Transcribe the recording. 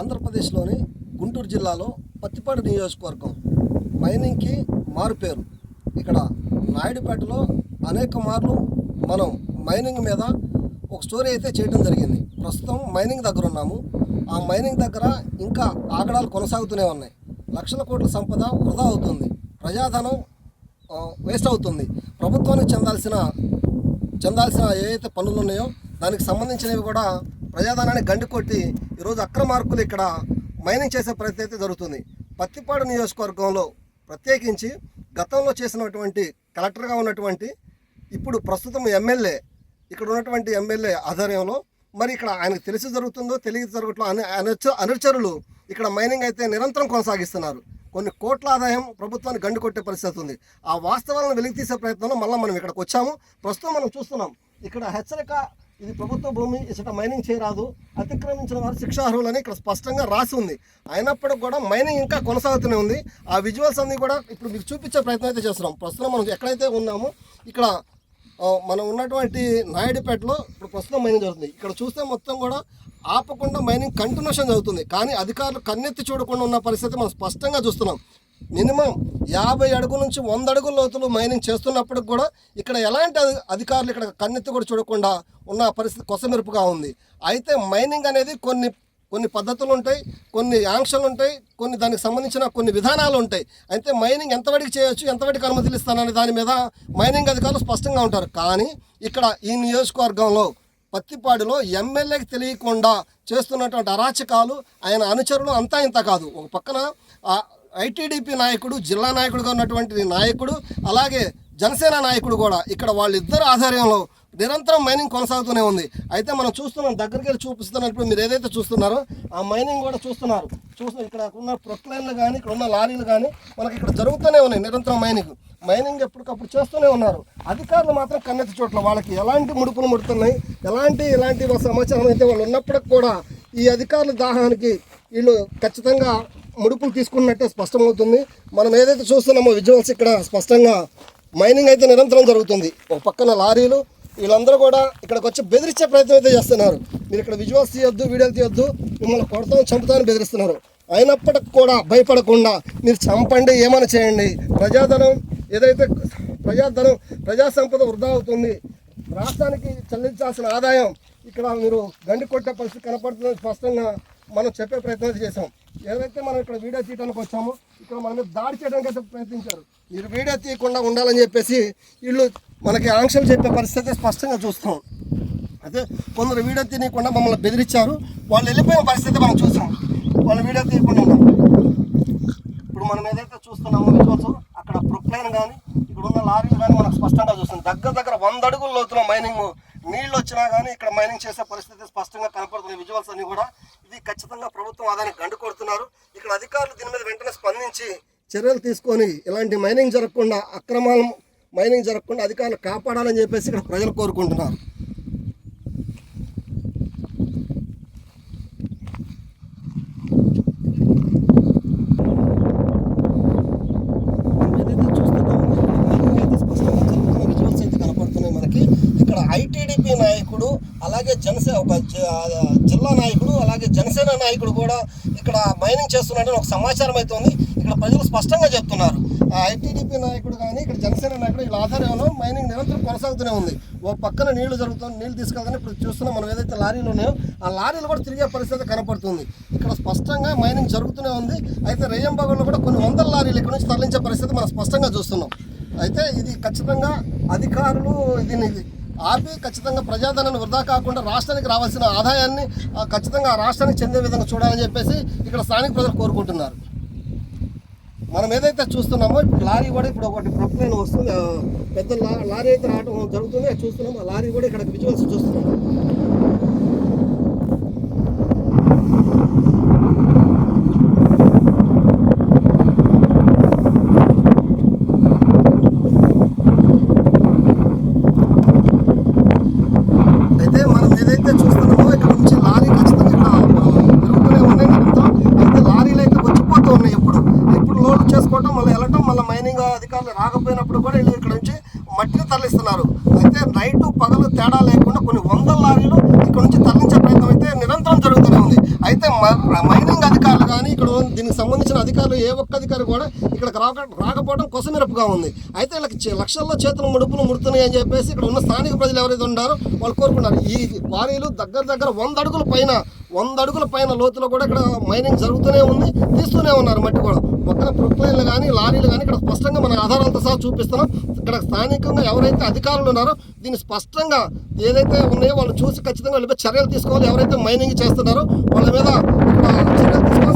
ఆంధ్రప్రదేశ్లోని గుంటూరు జిల్లాలో పత్తిపాడు నియోజకవర్గం మైనింగ్కి మారుపేరు. ఇక్కడ నాయుడుపేటలో అనేక మార్లు మనం మైనింగ్ మీద ఒక స్టోరీ అయితే చేయడం జరిగింది. ప్రస్తుతం మైనింగ్ దగ్గర ఉన్నాము. ఆ మైనింగ్ దగ్గర ఇంకా ఆగడాలు కొనసాగుతూనే ఉన్నాయి. లక్షల కోట్ల సంపద వృధా అవుతుంది. ప్రజాధనం వేస్ట్ అవుతుంది. ప్రభుత్వానికి చెందాల్సిన చెందాల్సిన ఏవైతే పనులు ఉన్నాయో దానికి సంబంధించినవి కూడా ప్రజాధనాన్ని గండి కొట్టి ఈరోజు అక్రమార్కులు ఇక్కడ మైనింగ్ చేసే ప్రయత్నం అయితే జరుగుతుంది. పత్తిపాడు నియోజకవర్గంలో ప్రత్యేకించి గతంలో చేసినటువంటి కలెక్టర్గా ఉన్నటువంటి ఇప్పుడు ప్రస్తుతం ఎమ్మెల్యే ఇక్కడ ఉన్నటువంటి ఎమ్మెల్యే ఆధ్వర్యంలో మరి ఇక్కడ ఆయనకు తెలిసి జరుగుతుందో తెలియ జరగట్లో అనుచ- అనుచరులు ఇక్కడ మైనింగ్ అయితే నిరంతరం కొనసాగిస్తున్నారు. కొన్ని కోట్ల ఆదాయం ప్రభుత్వాన్ని గండి కొట్టే పరిస్థితి ఉంది. ఆ వాస్తవాలను వెలికి తీసే ప్రయత్నంలో మళ్ళీ మనం ఇక్కడికి వచ్చాము. ప్రస్తుతం మనం చూస్తున్నాం. ఇక్కడ హెచ్చరిక ఇది ప్రభుత్వ భూమి ఇచ్చట మైనింగ్ చేయరాదు అతిక్రమించిన వారు శిక్షార్హులని ఇక్కడ స్పష్టంగా రాసి ఉంది. అయినప్పటికి కూడా మైనింగ్ ఇంకా కొనసాగుతూనే ఉంది. ఆ విజువల్స్ అన్నీ కూడా ఇప్పుడు మీకు చూపించే ప్రయత్నం అయితే చేస్తున్నాం. ప్రస్తుతం మనం ఎక్కడైతే ఉన్నామో ఇక్కడ మనం ఉన్నటువంటి నాయుడుపేటలో ఇప్పుడు ప్రస్తుతం మైనింగ్ జరుగుతుంది. ఇక్కడ చూస్తే మొత్తం కూడా ఆపకుండా మైనింగ్ కంటిన్యూషన్ జరుగుతుంది. కానీ అధికారులు కన్నెత్తి చూడకుండా ఉన్న పరిస్థితి మనం స్పష్టంగా చూస్తున్నాం. మినిమం యాభై అడుగుల నుంచి వంద అడుగుల లోతులు మైనింగ్ చేస్తున్నప్పటికి కూడా ఇక్కడ ఎలాంటి అధికారులు ఇక్కడ కన్నెత్తి కూడా చూడకుండా ఉన్న పరిస్థితి కొసమెరుపుగా ఉంది. అయితే మైనింగ్ అనేది కొన్ని కొన్ని పద్ధతులు ఉంటాయి కొన్ని ఆంక్షలు ఉంటాయి కొన్ని దానికి సంబంధించిన కొన్ని విధానాలు ఉంటాయి. అయితే మైనింగ్ ఎంతవరకు చేయొచ్చు ఎంతవరకు అనుమతులు ఇస్తాననే దాని మీద మైనింగ్ అధికారులు స్పష్టంగా ఉంటారు. కానీ ఇక్కడ ఈ నియోజకవర్గంలో పత్తిపాడులో ఎమ్మెల్యేకి తెలియకుండా చేస్తున్నటువంటి అరాచకాలు ఆయన అనుచరులు అంతా ఇంత కాదు. ఒక పక్కన ఐటీడీపీ నాయకుడు జిల్లా నాయకుడుగా ఉన్నటువంటి నాయకుడు అలాగే జనసేన నాయకుడు కూడా ఇక్కడ వాళ్ళిద్దరు ఆధ్వర్యంలో నిరంతరం మైనింగ్ కొనసాగుతూనే ఉంది. అయితే మనం చూస్తున్నాం దగ్గరికి వెళ్ళి చూపిస్తున్నప్పుడు మీరు ఏదైతే చూస్తున్నారో ఆ మైనింగ్ కూడా చూస్తున్నారు. చూస్తూ ఇక్కడ ఉన్న ప్రొక్లైన్లు కానీ ఇక్కడ ఉన్న లారీలు కానీ మనకి ఇక్కడ జరుగుతూనే ఉన్నాయి నిరంతరం మైనింగ్. మైనింగ్ ఎప్పటికప్పుడు చేస్తూనే ఉన్నారు. అధికారులు మాత్రం కన్నెత్తి చోట్ల వాళ్ళకి ఎలాంటి ముడుపులు ముడుతున్నాయి ఎలాంటి ఇలాంటి సమాచారం అయితే వాళ్ళు ఉన్నప్పటికి కూడా ఈ అధికారుల దాహానికి వీళ్ళు ఖచ్చితంగా ముడుపులు తీసుకున్నట్టే స్పష్టమవుతుంది. మనం ఏదైతే చూస్తున్నామో విజువల్స్ ఇక్కడ స్పష్టంగా మైనింగ్ అయితే నిరంతరం జరుగుతుంది. ఒక పక్కన లారీలు వీళ్ళందరూ కూడా ఇక్కడికి వచ్చి బెదిరించే ప్రయత్నం అయితే చేస్తున్నారు. మీరు ఇక్కడ విజువల్స్ తీయొద్దు వీడియోలు తీయొద్దు మిమ్మల్ని కొడతాం చంపుతామని బెదిరిస్తున్నారు. అయినప్పటికి కూడా భయపడకుండా మీరు చంపండి ఏమైనా చేయండి. ప్రజాధనం ఏదైతే ప్రజాధనం ప్రజా సంపద వృధా అవుతుంది. రాష్ట్రానికి చెల్లించాల్సిన ఆదాయం ఇక్కడ మీరు గండి కొట్టే పరిస్థితి కనపడుతుందని స్పష్టంగా మనం చెప్పే ప్రయత్నం చేశాం. చేసాం ఏదైతే మనం ఇక్కడ వీడియో తీయడానికి వచ్చామో ఇక్కడ మనం దాడి చేయడానికి అయితే ప్రయత్నించారు. మీరు వీడియో తీయకుండా ఉండాలని చెప్పేసి వీళ్ళు మనకి ఆంక్షలు చెప్పే పరిస్థితి స్పష్టంగా చూస్తాం అయితే కొందరు వీడియో తీయకుండా మమ్మల్ని బెదిరించారు. వాళ్ళు వెళ్ళిపోయిన పరిస్థితి మనం చూసాం. వాళ్ళు వీడియో తీయకుండా ఉన్నాం ఇప్పుడు మనం ఏదైతే చూస్తున్నామో విజువల్స్ అక్కడ ప్రొక్లైన్ కానీ ఇక్కడ ఉన్న లారీలు కానీ మనకు స్పష్టంగా చూస్తుంది దగ్గర దగ్గర వంద అడుగుల మైనింగ్ నీళ్ళు వచ్చినా కానీ ఇక్కడ మైనింగ్ చేసే పరిస్థితి స్పష్టంగా కనపడుతుంది. విజువల్స్ అన్నీ కూడా ఇది ఖచ్చితంగా ప్రభుత్వం ఆదాన్ని గండుకొడుతున్నారు ఇక్కడ అధికారులు దీని మీద వెంటనే స్పందించి చర్యలు తీసుకొని ఇలాంటి మైనింగ్ జరగకుండా అక్రమాలు మైనింగ్ జరగకుండా అధికారులు కాపాడాలని చెప్పేసి ఇక్కడ ప్రజలు కోరుకుంటున్నారు ఏదైతే చూస్తున్నామో మైనింగ్ అయితే స్పష్టంగా జరుగుతున్న విజువల్స్ అయితే కనపడుతున్నాయి మనకి ఇక్కడ ఐటీడీపీ నాయకుడు అలాగే జనసేన ఒక జ- జిల్లా నాయకుడు అలాగే జనసేన నాయకుడు కూడా ఇక్కడ మైనింగ్ చేస్తున్నాడని ఒక సమాచారం అయితే ఉంది. ఇక్కడ ప్రజలు స్పష్టంగా చెప్తున్నారు. ఆ ఐటీడీపీ నాయకుడు కానీ ఇక్కడ జనసేన నాయకుడు వీళ్ళ ఆధ్వర్యంలో మైనింగ్ నిరంతరం కొనసాగుతూనే ఉంది. ఓ పక్కన నీళ్ళు జరుగుతుంది నీళ్ళు తీసుకెళ్తాను ఇప్పుడు చూస్తున్నాం. మనం ఏదైతే లారీలు ఉన్నాయో ఆ లారీలు కూడా తిరిగే పరిస్థితి కనపడుతుంది. ఇక్కడ స్పష్టంగా మైనింగ్ జరుగుతూనే ఉంది. అయితే రేయంబాగంలో కూడా కొన్ని వందల లారీలు ఇక్కడ నుంచి తరలించే పరిస్థితి మనం స్పష్టంగా చూస్తున్నాం. అయితే ఇది ఖచ్చితంగా అధికారులు దీన్ని ఆపి ఖచ్చితంగా ప్రజాధనాన్ని వృధా కాకుండా రాష్ట్రానికి రావాల్సిన ఆదాయాన్ని ఖచ్చితంగా ఆ రాష్ట్రానికి చెందే విధంగా చూడాలని చెప్పేసి ఇక్కడ స్థానిక ప్రజలు కోరుకుంటున్నారు. మనం ఏదైతే చూస్తున్నామో ఇప్పుడు లారీ కూడా ఇప్పుడు ఒకటి ప్రొక్లైన్ వస్తుంది పెద్ద లారీ అయితే రావడం జరుగుతుంది చూస్తున్నాము చూస్తున్నాం ఆ లారీ కూడా ఇక్కడ విజువల్స్ చూస్తున్నాం అయితే మనం ఏదైతే చూస్తున్నామో ఇక్కడ నుంచి లారీ ఖచ్చితంగా ఇక్కడ ఆ, తిరుగుతూనే ఉన్నాయి నిరంతరం అయితే లారీలు అయితే వచ్చిపోతూ ఉన్నాయి ఎప్పుడు ఎప్పుడు లోడ్ చేసుకోవటం మళ్ళీ వెళ్ళటం మళ్ళీ మైనింగ్ అధికారులు రాకపోయినప్పుడు కూడా వీళ్ళు ఇక్కడ నుంచి మట్టిని తరలిస్తున్నారు. అయితే నైట్ పగలు తేడా లేకుండా కొన్ని వందల లారీలు ఇక్కడ నుంచి తరలించే ప్రయత్నం అయితే నిరంతరం జరుగుతూనే ఉంది. అయితే మ- మైనింగ్ అధికారులు కానీ ఇక్కడ దీనికి సంబంధించిన అధికారులు ఏ ఒక్క అధికారి కూడా ఇక్కడ రాక రాకపోవడం కొసమెరుపుగా ఉంది. అయితే వీళ్ళకి చే- లక్షల్లో చేతులు ముడుపులు ముడుతున్నాయి అని చెప్పేసి ఇక్కడ ఉన్న స్థానిక ప్రజలు ఎవరైతే ఉన్నారో వాళ్ళు కోరుకున్నారు. ఈ వారీలు దగ్గర దగ్గర వంద అడుగుల పైన వంద అడుగుల పైన లోతులో కూడా ఇక్కడ మైనింగ్ జరుగుతూనే ఉంది తీస్తూనే ఉన్నారు మట్టి కూడా. పక్కన ప్రొక్లైన్లు కానీ లారీలు కానీ ఇక్కడ స్పష్టంగా మన ఆధారాలతో సహా చూపిస్తున్నాం. ఇక్కడ స్థానికంగా ఎవరైతే అధికారులు ఉన్నారో దీన్ని స్పష్టంగా ఏదైతే ఉన్నాయో వాళ్ళు చూసి ఖచ్చితంగా వాళ్ళపై చర్యలు తీసుకోవాలి. ఎవరైతే మైనింగ్ చేస్తున్నారో వాళ్ళ మీద చర్యలు తీసుకోవాలి.